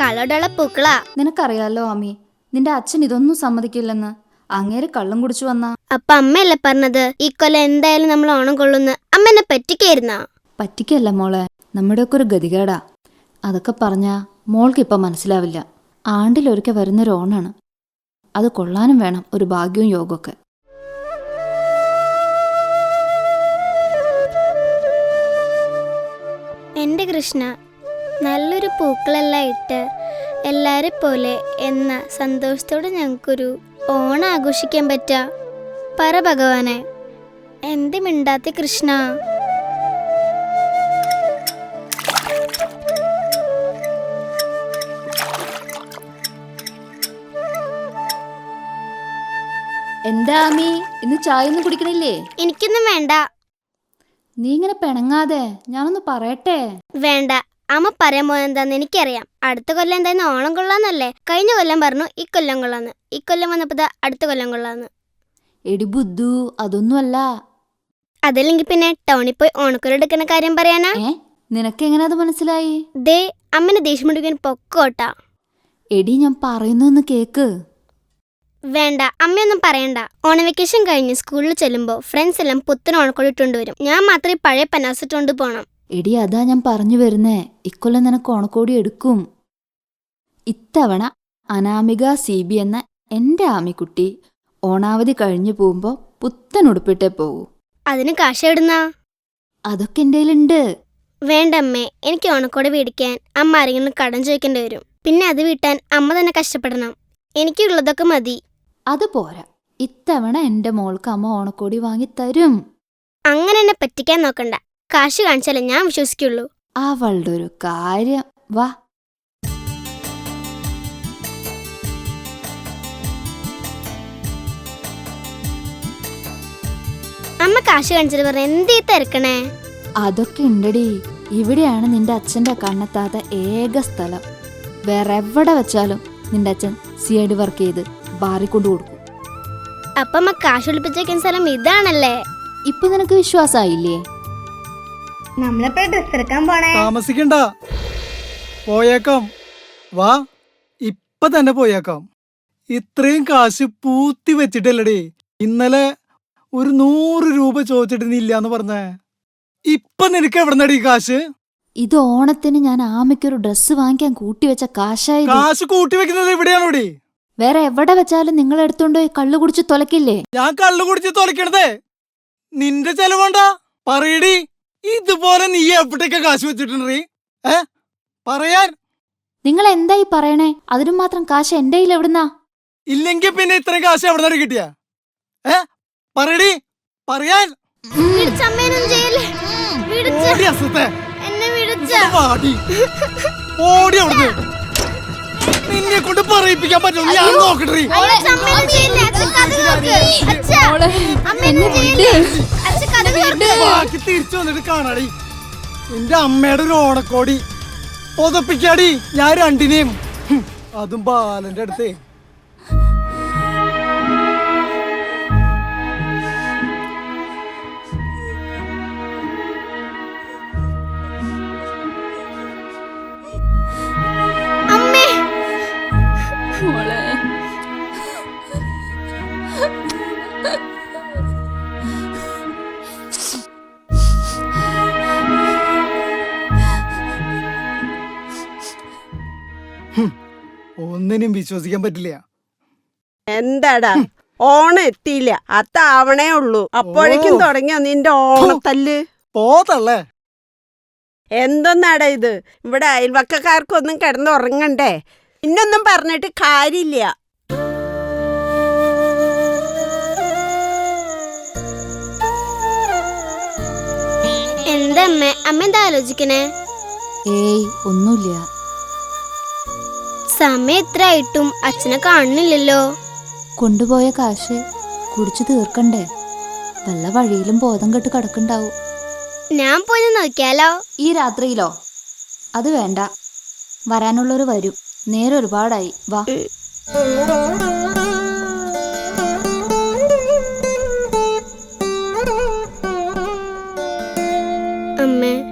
കളറുള്ള പൂക്കളാ നിനക്കറിയാലോ അമ്മി നിന്റെ അച്ഛൻ ഇതൊന്നും സമ്മതിക്കില്ലെന്ന്. അങ്ങേരെ കള്ളം കുടിച്ചു വന്ന. അപ്പൊ അമ്മയല്ലേ പറഞ്ഞത്? ഈ കൊല്ലം എന്തായാലും നമ്മൾ ഓണം കൊള്ളുന്ന. അമ്മ എന്നെ പറ്റിക്കായിരുന്നാ? പറ്റിക്കല്ല മോളെ നമ്മുടെയൊക്കെ ഒരു ഗതികേടാ. അതൊക്കെ പറഞ്ഞാ മോൾക്ക് ഇപ്പം മനസ്സിലാവില്ല. ആണ്ടിലൊരിക്കൽ വരുന്നൊരു ഓണാണ്. അത് കൊള്ളാനും വേണം ഒരു ഭാഗ്യവും യോഗമൊക്കെ എന്റെ കൃഷ്ണ നല്ലൊരു പൂക്കളെല്ലാം ഇട്ട് എല്ലാരെ പോലെ എന്ന സന്തോഷത്തോടെ ഞങ്ങൾക്കൊരു ഓണം ആഘോഷിക്കാൻ പറ്റാ. പറ ഭഗവാനെ. എന്ത് മിണ്ടാത്ത കൃഷ്ണ? എന്താ ആമി? ഇന്ന് ചായ ഒന്നും കുടിക്കണില്ലേ? എനിക്കൊന്നും വേണ്ട. നീ ഇങ്ങനെ പിണങ്ങാതെ ഞാനൊന്ന് പറയട്ടെ? വേണ്ട. അമ്മ പറയാൻ പോയെന്താന്ന് എനിക്കറിയാം. അടുത്ത കൊല്ലം എന്തായാലും ഓണം കൊള്ളാന്നല്ലേ? കഴിഞ്ഞ കൊല്ലം പറഞ്ഞു ഈ കൊല്ലം കൊള്ളാന്ന്. ഈ കൊല്ലം വന്നപ്പോ അടുത്ത കൊല്ലം കൊള്ളാന്ന്. എടി ബുദ്ധു അതൊന്നുമല്ല. അതല്ലെങ്കിൽ പിന്നെ ടൗണിൽ പോയി ഓണക്കൊല്ലം എടുക്കുന്ന കാര്യം പറയാനാ? നിനക്ക് എങ്ങനെ അത് മനസ്സിലായി? ദേ അമ്മനെ ദേഷ്യം പിടിക്കാൻ പൊക്കോട്ടാ. എടി ഞാൻ പറയുന്നൊന്ന് കേക്ക്. വേണ്ട അമ്മയൊന്നും പറയണ്ട. ഓണ വെക്കേഷൻ കഴിഞ്ഞ് സ്കൂളിൽ ചെല്ലുമ്പോൾ ഫ്രണ്ട്സ് എല്ലാം പുത്തൻ ഓണക്കോടി ഇട്ടുകൊണ്ട് വരും. ഞാൻ മാത്രമേ പഴയ പനാസിട്ടുകൊണ്ട് പോകണം എടി അതാ ഞാൻ പറഞ്ഞു വരുന്നേ. ഇക്കൊല്ലം നിനക്ക് ഓണക്കോടി എടുക്കും. ഇത്തവണ അനാമിക സി ബി എന്ന എന്റെ ആമിക്കുട്ടി ഓണാവധി കഴിഞ്ഞു പോകുമ്പോൾ പുത്തൻ ഉടുപ്പിട്ടേ പോകൂ അതിന് കാശ ഇടുന്നാ അതൊക്കെ എന്റെ കയ്യിലുണ്ട്. വേണ്ട അമ്മേ എനിക്ക് ഓണക്കോടി മേടിക്കാൻ അമ്മ ആരെങ്കിലും കടം ചോദിക്കേണ്ടി വരും. പിന്നെ അത് വീട്ടാൻ അമ്മ തന്നെ കഷ്ടപ്പെടണം. എനിക്കുള്ളതൊക്കെ മതി. അത് പോരാ. ഇത്തവണ എന്റെ മോൾക്ക് അമ്മ ഓണക്കോടി വാങ്ങി തരും. അങ്ങനെ എന്നെ പറ്റിക്കാൻ നോക്കണ്ട. കാശ് കാണിച്ചാലേ ഞാൻ വിശ്വസിക്കുള്ളൂ. അവളുടെ ഒരു കാര്യം. വാ. അമ്മ കാശ് കാണിച്ചിട്ട് പറഞ്ഞ എന്തീ തിരക്കണേ? അതൊക്കെ ഉണ്ടടി. ഇവിടെയാണ് നിന്റെ അച്ഛന്റെ കണ്ണെത്താത്ത ഏക സ്ഥലം. വേറെ എവിടെ വെച്ചാലും നിന്റെ അച്ഛൻ സി ഐ ഡി വർക്ക് ചെയ്ത് കൊണ്ടു കൊടുക്കും. അപ്പൊ അമ്മ കാശ് ഒളിപ്പിച്ചേക്കുന്ന സ്ഥലം ഇതാണല്ലേ? ഇപ്പൊ നിനക്ക് വിശ്വാസമായില്ലേ? നമ്മളെപ്പോ ഡ്രസ് എടുക്കാൻ പോണേ? താമസിക്കണ്ട. പോയേക്കാം. വാ ഇപ്പൊ തന്നെ പോയേക്കാം. ഇത്രയും കാശ് പൂത്തി വെച്ചിട്ടല്ലടി. ഇന്നലെ ഒരു നൂറ് രൂപ ചോദിച്ചിട്ട് നീ ഇല്ലാന്ന് പറഞ്ഞേ. ഇപ്പൊ നിനക്ക് എവിടെന്നടി കാശ്? ഇത് ഓണത്തിന് ഞാൻ ആമയ്ക്കൊരു ഡ്രസ്സ് വാങ്ങിക്കാൻ കൂട്ടിവെച്ച കാശായി കാശ് കൂട്ടി വെക്കുന്നത് ഇവിടെയാണോടി? വേറെ എവിടെ വെച്ചാലും നിങ്ങൾ എടുത്തോണ്ട് പോയി കള്ളു കുടിച്ച് തുലക്കില്ലേ? ഞാൻ കള്ളു കുടിച്ച് തുലക്കണതേ. നിന്റെ ചെലവുണ്ടാ പറയടി. ഇതുപോലെ നീ എവിടേക്ക് കാശ് വെച്ചിട്ടുണ്ട് ഏ? പറയാൻ. നിങ്ങൾ എന്തായി പറയണേ? അതിനും മാത്രം കാശ് എന്റെ കയ്യിൽ എവിടുന്നാ? ഇല്ലെങ്കിൽ പിന്നെ ഇത്രയും കാശ് എവിടെ നിന്ന് കിട്ടിയ? ഏ? പറയടി. പറയാൻ. ഓടി അസത്തെ. എന്നെ വാടി. ഓടി അവിടുന്ന്. നിന്നെ കൊണ്ട് പറയിപ്പിക്കാൻ പറ്റും ഞാൻ നോക്കട്ടെ. വിളിച്ച ബാക്കി തിരിച്ചു വന്നിട്ട് കാണാടി. നിന്റെ അമ്മയുടെ ഒരു ഓണക്കോടി. പൊതപ്പിക്കാടി ഞാൻ രണ്ടിനെയും. അതും ബാലന്റെ അടുത്തേ. ഒന്നിനും വിശ്വസിക്കാൻ പറ്റില്ല. എന്താടാ? ഓണം എത്തിയില്ല. അത്താവണേ ഉള്ളൂ. അപ്പോഴേക്കും. തുടങ്ങിയോ നിന്റെ ഓണത്തല്ല്? പോതല്ലേ എന്തൊന്നാടാ ഇത്? ഇവിടെ അയൽവക്കക്കാർക്കൊന്നും കിടന്നുറങ്ങണ്ടേ? ഇന്നൊന്നും പറഞ്ഞിട്ട് കാര്യമില്ല. എന്താ അമ്മ? അമ്മ എന്താ ആലോചിക്കണേ? ഏയ് ഒന്നുമില്ല. സമയം എത്ര ആയിട്ടും അച്ഛനെ കാണുന്നില്ലല്ലോ. കൊണ്ടുപോയ കാശ് കുടിച്ചു തീർക്കണ്ടേ? വല്ല വഴിയിലും ബോധം കെട്ട് കിടക്കണ്ടാവൂ. ഞാൻ പോയി നോക്കിയാലോ? ഈ രാത്രിയിലോ? അത് വേണ്ട. വരാനുള്ളവർ വരും. നേരെ ഒരുപാടായി. വാ. അമ്മേ.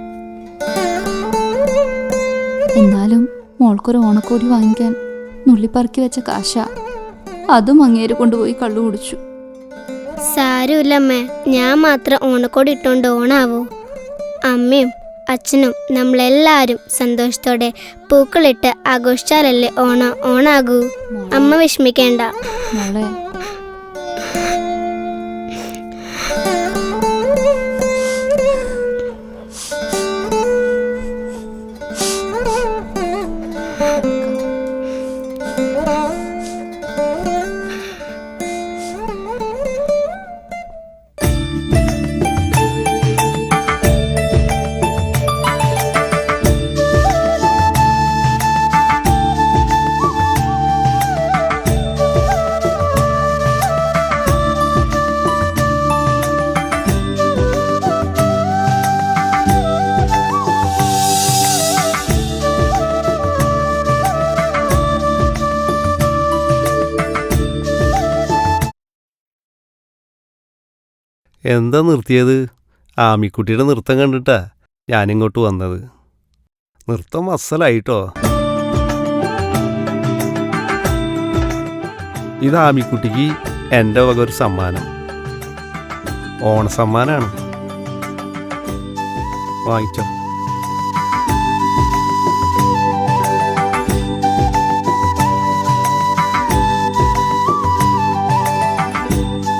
മോൾക്കൊരു ഓണക്കോടി വാങ്ങിക്കാൻ നുള്ളിപ്പറക്കി വെച്ച കാശ. അതും അങ്ങേര് കൊണ്ടുപോയി കള്ളു കുടിച്ചു. സാരമില്ലമ്മേ ഞാൻ മാത്രം ഓണക്കോടി ഇട്ടോണ്ട് ഓണാവോ. അമ്മയും അച്ഛനും നമ്മളെല്ലാരും സന്തോഷത്തോടെ പൂക്കളിട്ട് ആഘോഷിച്ചാലല്ലേ ഓണം ഓണാകൂ. അമ്മ വിഷമിക്കേണ്ട. മോളെ എന്താ നിർത്തിയത്? ആമിക്കുട്ടിയുടെ നൃത്തം കണ്ടിട്ടാ ഞാനിങ്ങോട്ട് വന്നത്. നൃത്തം അസലായിട്ടോ ഇത് ആമിക്കുട്ടിക്ക് എന്റെ വക ഒരു സമ്മാനം. ഓണസമ്മാനാണ്. വാങ്ങിച്ചോ.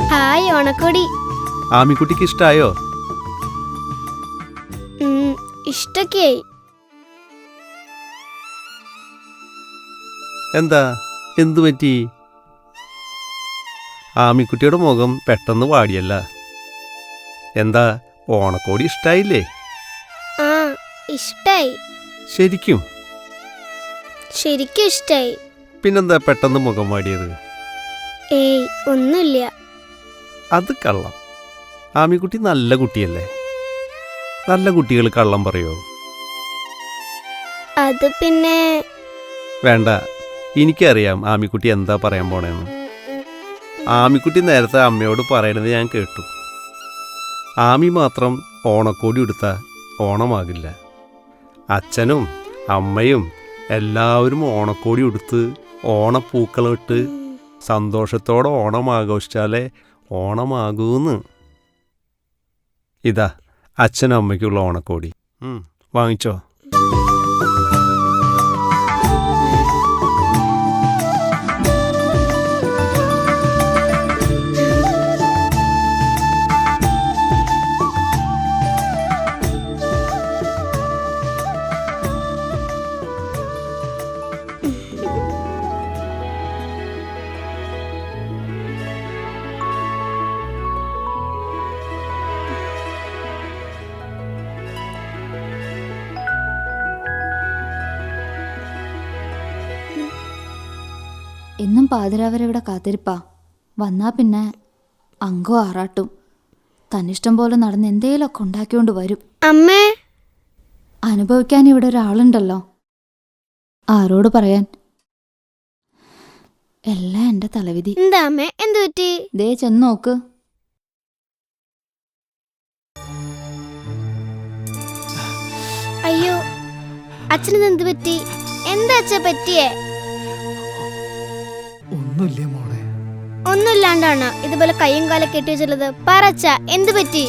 ഹായ് ഓണക്കോടി. ആമിക്കുട്ടിക്ക് ഇഷ്ടായോ? ഉം, എന്താ? എന്തു പറ്റി? ആമിക്കുട്ടിയുടെ മുഖം പെട്ടെന്ന് വാടിയല്ല. എന്താ ഓണക്കോടി ഇഷ്ടായില്ലേ? ആ ഇഷ്ടായി. ശരിക്കും? ശരിക്കും ഇഷ്ടായി. പിന്നെന്താ പെട്ടെന്ന് മുഖം വാടിയത്? ഏയ് ഒന്നുമില്ല. അത് കള്ളം. ആമിക്കുട്ടി നല്ല കുട്ടിയല്ലേ? നല്ല കുട്ടികൾ കള്ളം പറയോ? അത് പിന്നെ വേണ്ട. എനിക്കറിയാം ആമിക്കുട്ടി എന്താ പറയാൻ പോണേന്ന്. ആമിക്കുട്ടി നേരത്തെ അമ്മയോട് പറയണത് ഞാൻ കേട്ടു. ആമി മാത്രം ഓണക്കോടി എടുത്ത ഓണമാകില്ല. അച്ഛനും അമ്മയും എല്ലാവരും ഓണക്കോടി ഉടുത്ത് ഓണപ്പൂക്കളിട്ട് സന്തോഷത്തോടെ ഓണം ആഘോഷിച്ചാലേ ഓണമാകൂന്ന്. ഇതാ അച്ഛനും അമ്മയ്ക്കുള്ള ഓണക്കോടി. വാങ്ങിച്ചോ. പാതിരാവരെ ഇവിടെ കാത്തിരിപ്പാ. വന്നാ പിന്നെ അങ്കോ ആറാട്ടും. തന്നിഷ്ടം പോലെ നടന്ന് എന്തേലൊക്കെ ഉണ്ടാക്കിക്കൊണ്ട് വരും. അമ്മേ. അനുഭവിക്കാൻ ഇവിടെ ഒരാളുണ്ടല്ലോ. ആരോട് പറയാൻ? എല്ലാം എന്റെ തലവിധി. എന്താ അമ്മേ? എന്തു പറ്റി? ദേ ചെന്ന് നോക്ക്. അയ്യോ അച്ഛനെന്ത് പറ്റി? എന്താ അച്ഛ പറ്റിയേ? ഒന്നുമില്ലേ മോളെ? ഒന്നുമില്ലാണ്ടാണ്. ഇതുപോലെ കയ്യും കാലം കെട്ടി വെച്ചുള്ളത് പറച്ച എന്ത് പറ്റി?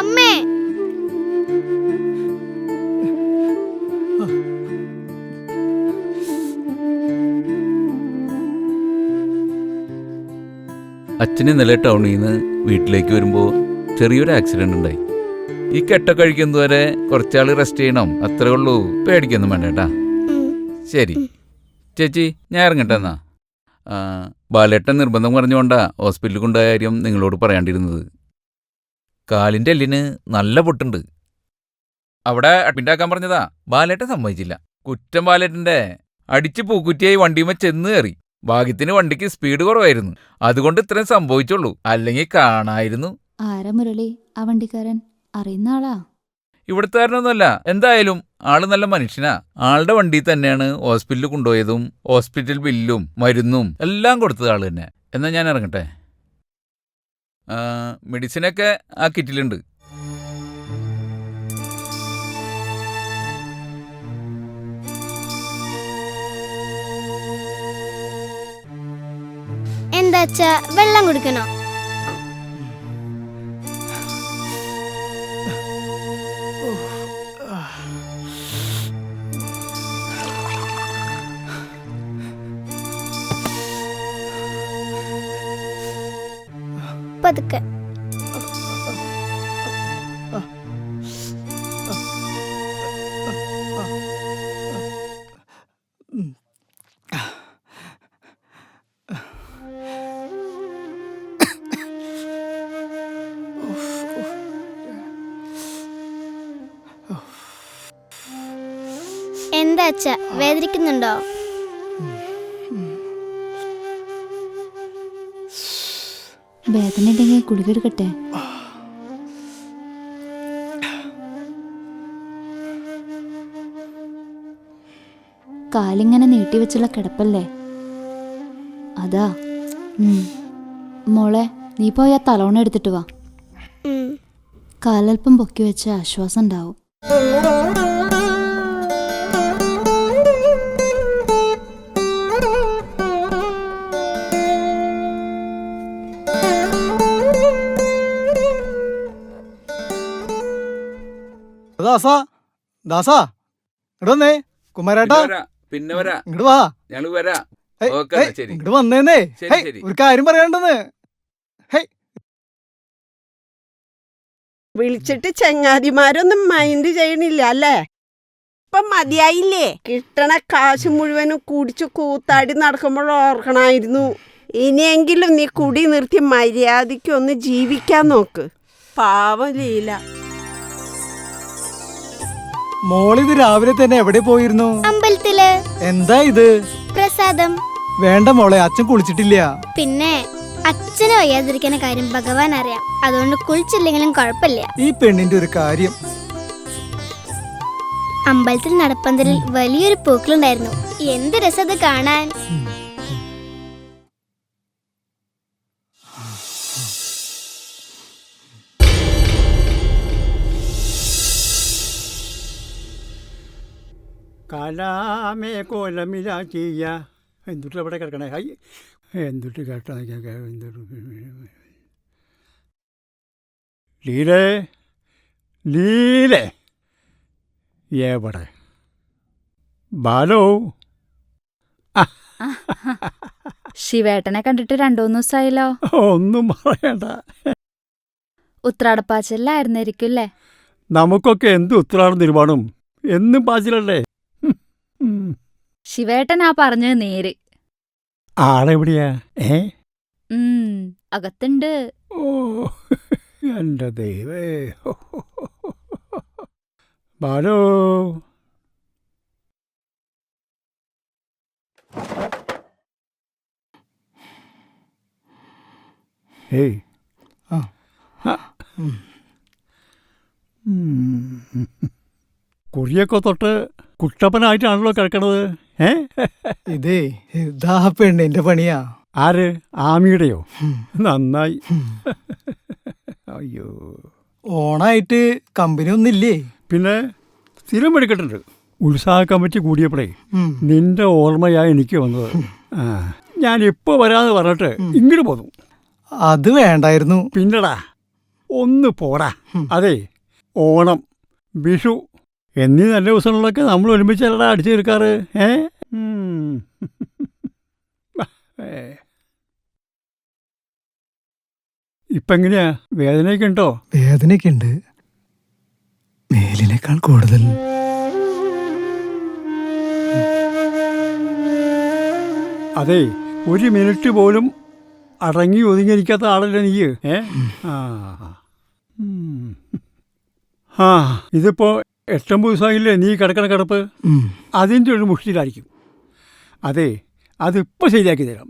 അമ്മേ! അച്ഛൻ ഇന്നലെ ടൗണിൽ നിന്ന് വീട്ടിലേക്ക് വരുമ്പോൾ ചെറിയൊരു ആക്സിഡന്റ് ഉണ്ടായി. ഈ കെട്ട കഴിക്കുന്നതുവരെ കുറച്ചാൾ റെസ്റ്റ് ചെയ്യണം. അത്രേ ഉള്ളൂ. പേടിക്കൊന്നും വേണ്ട കേട്ടാ. ശരി. ചേച്ചി ഞാൻ ഇറങ്ങട്ടെ എന്നാ. ബാലേട്ടൻ നിർബന്ധം പറഞ്ഞുകൊണ്ടാ ഹോസ്പിറ്റലിൽ കൊണ്ടുപോയ കാര്യം നിങ്ങളോട് പറയാണ്ടിരുന്നത്. കാലിന്റെ എല്ലിന് നല്ല പൊട്ടുണ്ട്. അവിടെ അഡ്മിറ്റ് ആക്കാൻ പറഞ്ഞതാ. ബാലേട്ടൻ സമ്മതിച്ചില്ല. കുറ്റം ബാലേട്ടന്റെ അടിച്ച് പൂക്കുറ്റിയായി വണ്ടിയുമേ ചെന്ന് കയറി. ഭാഗ്യത്തിന് വണ്ടിക്ക് സ്പീഡ് കുറവായിരുന്നു. അതുകൊണ്ട് ഇത്രയും സംഭവിച്ചുള്ളൂ. അല്ലെങ്കിൽ കാണായിരുന്നു. ആരാ മുരളി? ആ വണ്ടിക്കാരൻ? അറിയുന്ന ആളാ. ഇവിടുത്തുകാരനൊന്നുമല്ല. എന്തായാലും ആൾ നല്ല മനുഷ്യനാ. ആളുടെ വണ്ടി തന്നെയാണ് ഹോസ്പിറ്റലിൽ കൊണ്ടുപോയതും ഹോസ്പിറ്റൽ ബില്ലും മരുന്നും എല്ലാം കൊടുത്തത് ആൾ തന്നെ. എന്നാ ഞാൻ ഇറങ്ങട്ടെ? മെഡിസിനൊക്കെ ആ കിറ്റിലുണ്ട്. എന്താച്ചാ വെള്ളം കുടിക്കണോ? പതുക്കെ. എന്താ അച്ഛാ? വേദനിക്കുന്നുണ്ടോ? വേദന ഉണ്ടെങ്കിൽ ഗുളിക എടുക്കട്ടെ? കാലിങ്ങനെ നീട്ടിവെച്ചുള്ള കിടപ്പല്ലേ? അതാ. മോളെ നീ പോയി ആ തലോണ എടുത്തിട്ട് വാ. കാലൽപ്പം പൊക്കി വെച്ച ആശ്വാസം ഉണ്ടാവും. ദാസാ ദാസാ. ഇങ്ങോട്ട് വന്നേ കുമാരേട്ടാ. പിന്നെ വരാ, പിന്നെ വരാ. ഇങ്ങോട്ട് വാ. ഞങ്ങൾ വരാ. ഹേയ്, ഓക്കേ, ഹേയ്, ശരി. ഇങ്ങോട്ട് വന്നേന്നേ. ശരി, ഹേയ്, ശരി. ഒരു കാര്യം പറയാണ്ടെന്ന് വിളിച്ചിട്ട് ചങ്ങാതിമാരൊന്നും മൈൻഡ് ചെയ്യണില്ല അല്ലേ? ഇപ്പൊ മതിയായില്ലേ? കിട്ടണ കാശ് മുഴുവനും കുടിച്ച് കൂത്താടി നടക്കുമ്പോൾ ഓർക്കണായിരുന്നു. ഇനിയെങ്കിലും നീ കുടി നിർത്തി മര്യാദയ്ക്ക് ഒന്ന് ജീവിക്കാൻ നോക്ക്. പാവം ലീല. മോളിത് രാവിലെ തന്നെ എവിടെ പോയിരുന്നു? അമ്പലത്തിൽ. എന്താ ഇത്? പ്രസാദം. വേണ്ട മോളെ അച്ഛൻ കുളിച്ചിട്ടില്ല. പിന്നെ അച്ഛനെ വയ്യാതിരിക്കുന്ന കാര്യം ഭഗവാൻ അറിയാം. അതുകൊണ്ട് കുളിച്ചില്ലെങ്കിലും കുഴപ്പമില്ല. ഈ പെണ്ണിന്റെ ഒരു കാര്യം. അമ്പലത്തിൽ നടപ്പന്തലിൽ വലിയൊരു പൂക്കളുണ്ടായിരുന്നു. എന്ത് രസം അത് കാണാൻ. കലാമേ കോലമിലാക്കിയ. എന്തുട്ട് അവിടെ കിടക്കണേ? ഹൈ. എന്തുട്ട് കേട്ടാ എന്തുട്ട്? ലീലേ. ലീലേ. എവിടെ? ബാലോ. ശിവേട്ടനെ കണ്ടിട്ട് രണ്ടു മൂന്ന് ദിവസമായല്ലോ ഒന്നും പറയണ്ട. ഉത്രാടപ്പാച്ചല്ലായിരുന്നായിരിക്കും അല്ലേ നമുക്കൊക്കെ എന്ത് ഉത്രാടം നിർമ്മാണം എന്നും പാച്ചിലല്ലേ. ശിവേട്ടനാ പറഞ്ഞത് നേര് ആളെവിടെയാ ഏ ഉം അകത്തുണ്ട് ഓ എന്റെ ദൈവേ ബാലോ ഏയ് ആ. ആ. ഉം. ഉം. കുറിയൊക്കെ തൊട്ട് കുട്ടപ്പനായിട്ടാണല്ലോ കിടക്കണത് ഇതേ ഇതാ പെണ്ണിന്റെ പണിയാ. ആര്? ആമിയുടെയോ? നന്നായി. അയ്യോ. ഓണായിട്ട് കമ്പനി ഒന്നില്ലേ പിന്നെ സ്ഥിരം എടുക്കട്ടുണ്ട്. ഉത്സാഹ കമ്മിറ്റി കൂടിയപ്പോഴേ നിന്റെ ഓർമ്മയായി എനിക്ക് വന്നത്. ഞാൻ ഇപ്പൊ വരാന്ന് പറഞ്ഞിട്ട് ഇങ്ങോട്ട് പോന്നു. അത് വേണ്ടായിരുന്നു. പിന്നെടാ ഒന്ന് പോടാ. അതെ ഓണം വിഷു എന്നീ നല്ല ദിവസങ്ങളിലൊക്കെ നമ്മൾ ഒരുമിച്ചല്ലടാ അടിച്ചു തീർക്കാറ് ഏ? ഇപ്പൊ എങ്ങനെയാ? വേദനയൊക്കെ ഉണ്ടോ? വേദനയൊക്കെ ഉണ്ട്. മേലിനേക്കാൾ കൂടുതൽ. അതെ ഒരു മിനിറ്റ് പോലും അടങ്ങി ഒതുങ്ങിയിരിക്കാത്ത ആളല്ലേ നീ ഏ. ആ ഇതിപ്പോ എട്ടൊമ്പത് ദിവസമായില്ലേ നീ കിടക്കണ കിടപ്പ്. അതിന്റെ ഒരു മുഷ്ടിയിലായിരിക്കും. അതെ അതിപ്പോൾ ശരിയാക്കി തരാം.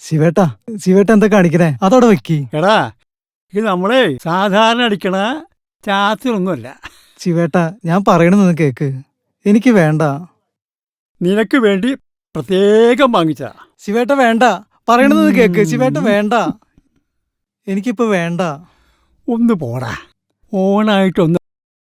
ശിവേട്ട. ശിവേട്ടാ ശിവേട്ട എന്താ കാണിക്കണേ? അതവിടെ വെക്കി. എടാ ഇത് നമ്മളെ സാധാരണ അടിക്കണ ചാത്തിലൊന്നുമല്ല. ശിവേട്ട ഞാൻ പറയണെന്ന് കേക്ക്. എനിക്ക് വേണ്ട. നിനക്ക് വേണ്ടി പ്രത്യേകം വാങ്ങിച്ച ശിവേട്ട വേണ്ട. പറയണെന്ന് കേക്ക്. ശിവേട്ട വേണ്ട. എനിക്കിപ്പോ വേണ്ട. ഒന്ന് പോടാ. ഓണായിട്ടൊന്ന്